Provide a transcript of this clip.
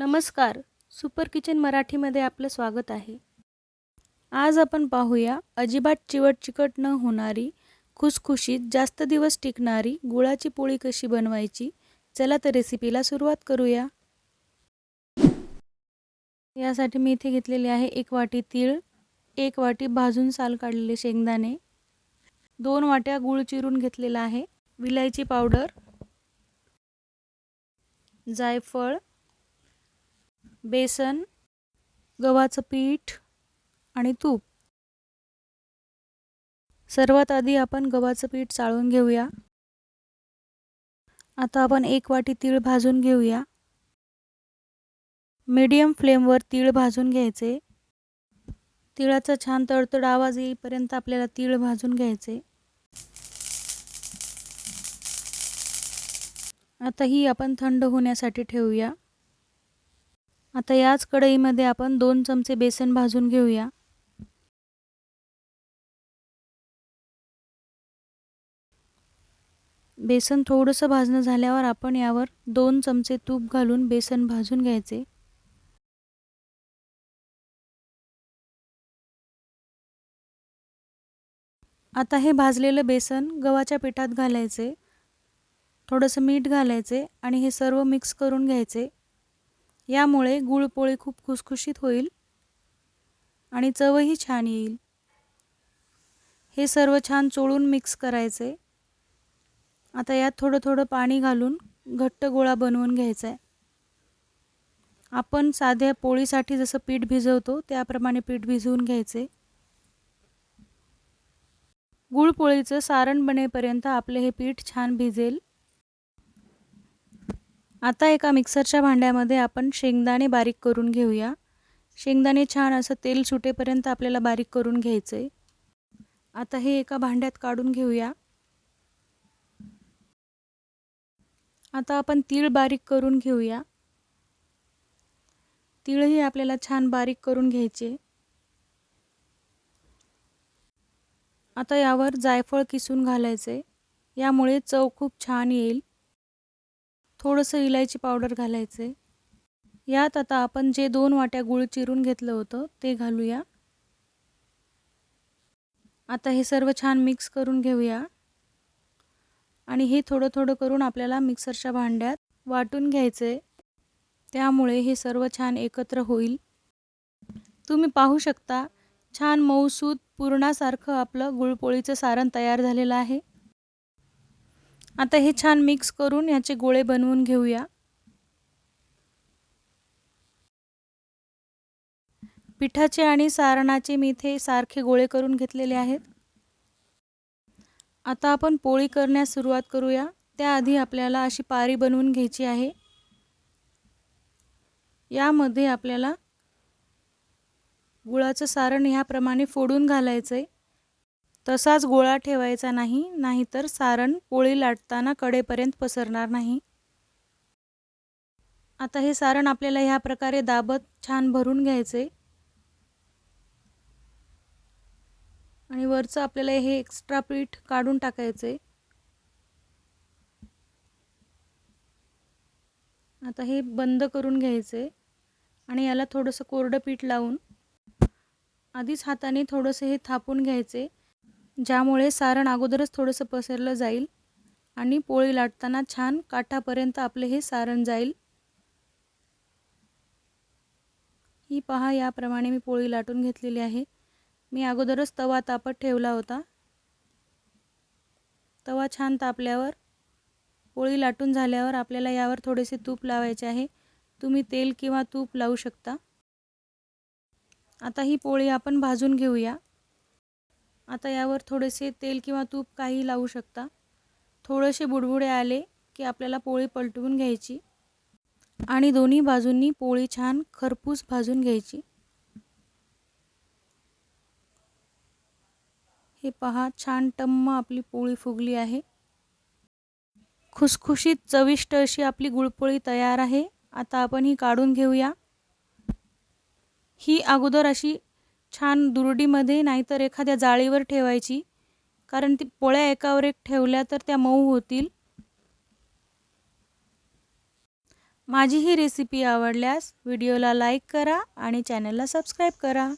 नमस्कार. Super kitchen मराठीमध्ये आपलं स्वागत आहे. आज आपण पाहूया अजिबात चिवट चिकट न होणारी खुसखुशीत जास्त दिवस टिकणारी गुळाची पोळी कशी बनवायची चला तर रेसिपीला सुरुवात करूया. यासाठी मी इथे घेतलेले आहे एक वाटी तीळ एक वाटी भाजून साल काढलेले शेंगदाणे दोन वाट्या गूळ चिरून घेतलेला आहे विलायची पावडर जायफळ बेसन गव्हाचं पीठ आणि तूप. सर्वात आधी आपण गव्हाचं पीठ चाळून घेऊया. आता आपण एक वाटी तीळ भाजून घेऊया. मीडियम फ्लेमवर तीळ भाजून घ्यायचे. तिळाचा छान तडतड आवाज येईपर्यंत आपल्याला तीळ भाजून घ्यायचे. आता ही आपण थंड होण्यासाठी ठेवूया. आता याच कढईमध्ये आपण दोन चमचे बेसन भाजून घेऊया. बेसन थोडंसं भाजणं झाल्यावर आपण यावर दोन चमचे तूप घालून बेसन भाजून घ्यायचे. आता हे भाजलेलं बेसन गव्हाच्या पिठात घालायचे. थोडंसं मीठ घालायचे आणि हे सर्व मिक्स करून घ्यायचे. यामुळे गुळपोळी खूप खुसखुशीत होईल आणि चवही छान येईल. हे सर्व छान चोळून मिक्स करायचे. आता यात थोडं थोडं पाणी घालून घट्ट गोळा बनवून घ्यायचा आहे आपण साध्या पोळीसाठी जसं पीठ भिजवतो त्याप्रमाणे पीठ भिजवून घ्यायचे. गुळपोळीचं सारण बनेपर्यंत आपले हे पीठ छान भिजेल. आता एका मिक्सरच्या भांड्यामध्ये आपण शेंगदाणे बारीक करून घेऊया. शेंगदाणे छान असं तेल सुटेपर्यंत आपल्याला बारीक करून घ्यायचं आहे आता हे एका भांड्यात काढून घेऊया. आता आपण तीळ बारीक करून घेऊया. तीळही आपल्याला छान बारीक करून घ्यायचे. आता यावर जायफळ किसून घालायचे यामुळे चव खूप छान येईल. थोडंसं इलायची पावडर घालायचे यात आता आपण जे दोन वाट्या गूळ चिरून घेतलं होतं ते घालूया. आता हे सर्व छान मिक्स करून घेऊया. आणि हे थोडं थोडं करून आपल्याला मिक्सरच्या भांड्यात वाटून घ्यायचे त्यामुळे हे सर्व छान एकत्र होईल. तुम्ही पाहू शकता छान मऊसूत पुरणासारखं आपलं गुळपोळीचं सारण तयार झालेलं आहे. आता हे छान मिक्स करून याचे गोळे बनवून घेऊया. पिठाचे आणि सारणाचे मी इथे सारखे गोळे करून घेतलेले आहेत. आता आपण पोळी करण्यास सुरुवात करूया. त्याआधी आपल्याला अशी पारी बनवून घ्यायची आहे. यामध्ये आपल्याला गुळाचं सारण ह्याप्रमाणे फोडून घालायचं आहे तसाच गोळा ठेवायचा नाही नाहीतर सारण पोळी लाटताना कडेपर्यंत पसरणार नाही. आता हे सारण आपल्याला ह्या प्रकारे दाबत छान भरून घ्यायचे. आणि वरचं आपल्याला हे एक्स्ट्रा पीठ काढून टाकायचे. आता हे बंद करून घ्यायचे. आणि याला थोडंसं कोरडं पीठ लावून आधीच हाताने थोडंसं हे थापून घ्यायचे. ज्यामुळे सारण अगोदरच थोडंसं पसरलं जाईल आणि पोळी लाटताना छान काठापर्यंत आपले हे सारण जाईल. ही पहा याप्रमाणे मी पोळी लाटून घेतलेली आहे. मी अगोदरच तवा तापत ठेवला होता. तवा छान तापल्यावर पोळी लाटून झाल्यावर आपल्याला यावर थोडेसे तूप लावायचे आहे. तुम्ही तेल किंवा तूप लावू शकता. आता ही पोळी आपण भाजून घेऊया. आता यावर थोडेसे तेल किंवा तूप काही लावू शकता. थोडेसे बुडबुडे आले की आपल्याला पोळी पलटवून घ्यायची. आणि दोन्ही बाजूंनी पोळी छान खरपूस भाजून घ्यायची. हे पहा छान टम्म आपली पोळी फुगली आहे. खुसखुशीत चविष्ट अशी आपली गुळपोळी तयार आहे. आता आपण ही काढून घेऊया. ही अगोदर अशी छान दुरडीमध्ये नाहीतर एखाद्या जाळीवर ठेवायची. कारण ती पोळ्या एकावर एक ठेवल्या तर त्या मऊ होतील. माझी ही रेसिपी आवडल्यास व्हिडिओला लाईक करा आणि चॅनलला सबस्क्राईब करा.